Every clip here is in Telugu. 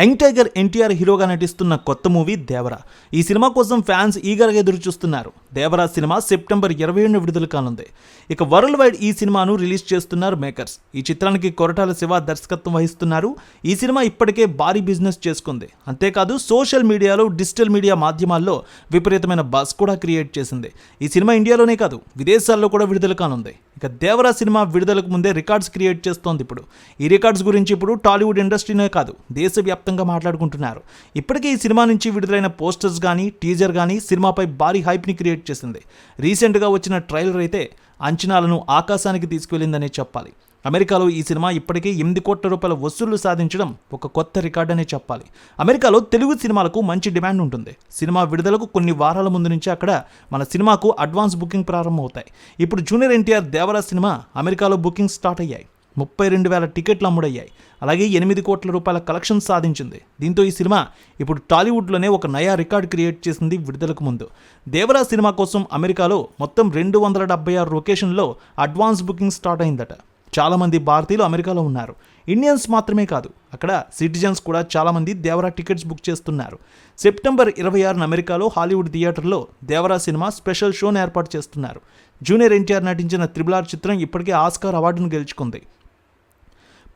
యంగ్ టైగర్ ఎన్టీఆర్ హీరోగా నటిస్తున్న కొత్త మూవీ దేవరా. ఈ సినిమా కోసం ఫ్యాన్స్ ఈగర్గా ఎదురు చూస్తున్నారు దేవరా సినిమా సెప్టెంబర్ ఇరవై ఏడున విడుదల కానుంది. ఇక వరల్డ్ వైడ్ ఈ సినిమాను రిలీజ్ చేస్తున్నారు మేకర్స్. ఈ చిత్రానికి కొరటాల శివ దర్శకత్వం వహిస్తున్నారు. ఈ సినిమా ఇప్పటికే భారీ బిజినెస్ చేసుకుంది. అంతేకాదు సోషల్ మీడియాలో డిజిటల్ మీడియా మాధ్యమాల్లో విపరీతమైన బస్ కూడా క్రియేట్ చేసింది. ఈ సినిమా ఇండియాలోనే కాదు విదేశాల్లో కూడా విడుదల కానుంది. ఇక దేవరా సినిమా విడుదలకు ముందే రికార్డ్స్ క్రియేట్ చేస్తోంది ఇప్పుడు. ఈ రికార్డ్స్ గురించి ఇప్పుడు టాలీవుడ్ ఇండస్ట్రీనే కాదు దేశవ్యాప్తంగా మాట్లాడుకుంటున్నారు. ఇప్పటికే ఈ సినిమా నుంచి విడుదలైన పోస్టర్స్ కానీ టీజర్ కానీ సినిమాపై భారీ హైప్ని క్రియేట్ చేసింది. రీసెంట్గా వచ్చిన ట్రైలర్ అయితే అంచనాలను ఆకాశానికి తీసుకువెళ్ళిందనే చెప్పాలి. అమెరికాలో ఈ సినిమా ఇప్పటికే ఎనిమిది కోట్ల రూపాయల వసూళ్ళు సాధించడం ఒక కొత్త రికార్డ్ అనే చెప్పాలి. అమెరికాలో తెలుగు సినిమాలకు మంచి డిమాండ్ ఉంటుంది. సినిమా విడుదలకు కొన్ని వారాల ముందు నుంచి అక్కడ మన సినిమాకు అడ్వాన్స్ బుకింగ్ ప్రారంభమవుతాయి. ఇప్పుడు జూనియర్ ఎన్టీఆర్ దేవరా సినిమా అమెరికాలో బుకింగ్ స్టార్ట్ అయ్యాయి. ముప్పై రెండు వేల టికెట్లు అమ్ముడయ్యాయి. అలాగే ఎనిమిది కోట్ల రూపాయల కలెక్షన్ సాధించింది. దీంతో ఈ సినిమా ఇప్పుడు టాలీవుడ్లోనే ఒక నయా రికార్డ్ క్రియేట్ చేసింది విడుదలకు ముందు. దేవరా సినిమా కోసం అమెరికాలో మొత్తం రెండు వందల డెబ్బై ఆరు లొకేషన్లో అడ్వాన్స్ బుకింగ్ స్టార్ట్ అయిందట. చాలామంది భారతీయులు అమెరికాలో ఉన్నారు. ఇండియన్స్ మాత్రమే కాదు అక్కడ సిటిజన్స్ కూడా చాలామంది దేవరా టికెట్స్ బుక్ చేస్తున్నారు. సెప్టెంబర్ ఇరవై ఆరున అమెరికాలో హాలీవుడ్ థియేటర్లో దేవరా సినిమా స్పెషల్ షోను ఏర్పాటు చేస్తున్నారు. జూనియర్ ఎన్టీఆర్ నటించిన త్రిబుల్ ఆర్ చిత్రం ఇప్పటికే ఆస్కార్ అవార్డును గెలుచుకుంది.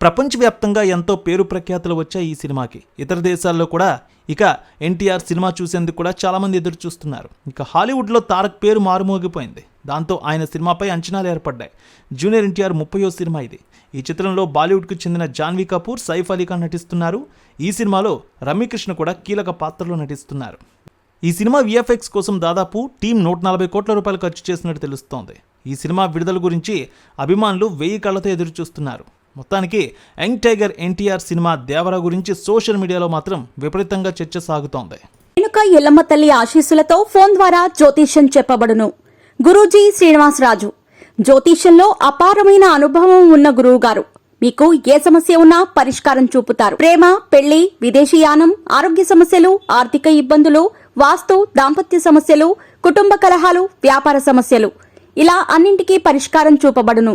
ప్రపంచవ్యాప్తంగా ఎంతో పేరు ప్రఖ్యాతులు వచ్చాయి ఈ సినిమాకి. ఇతర దేశాల్లో కూడా ఇక ఎన్టీఆర్ సినిమా చూసేందుకు కూడా చాలామంది ఎదురు చూస్తున్నారు. ఇక హాలీవుడ్లో తారక్ పేరు మారుమోగిపోయింది. దాంతో ఆయన సినిమాపై అంచనాలు ఏర్పడ్డాయి. జూనియర్ ఎన్టీఆర్ ముప్పయో సినిమా ఇది. ఈ చిత్రంలో బాలీవుడ్కు చెందిన జాన్వీ కపూర్ సైఫ్ అలీ ఖాన్ నటిస్తున్నారు. ఈ సినిమాలో రమ్యకృష్ణ కూడా కీలక పాత్రలో నటిస్తున్నారు. ఈ సినిమా విఎఫ్ఎక్స్ కోసం దాదాపు టీం నూట నలభై కోట్ల రూపాయలు ఖర్చు చేసినట్టు తెలుస్తోంది. ఈ సినిమా విడుదల గురించి అభిమానులు వెయ్యి కళ్ళతో ఎదురు చూస్తున్నారు మొత్తానికి young tiger NTR cinema Devara గురించి సోషల్ మీడియాలో మాత్రం విపరీతంగా చర్చ సాగుతోంది. వెనుక ఎల్లమ్మ తల్లి ఆశీస్సులతో ఫోన్ ద్వారా జ్యోతిష్యం చెప్పబడును. గురూజీ శ్రీనివాసరాజు జ్యోతిష్యంలో అపారమైన అనుభవం ఉన్న గురువు గారు మీకు ఏ సమస్య ఉన్నా పరిష్కారం చూపుతారు. ప్రేమ పెళ్ళి విదేశీయానం ఆరోగ్య సమస్యలు ఆర్థిక ఇబ్బందులు వాస్తు దాంపత్య సమస్యలు కుటుంబ కలహాలు వ్యాపార సమస్యలు. ఇలా అన్నింటికీ పరిష్కారం చూపబడును.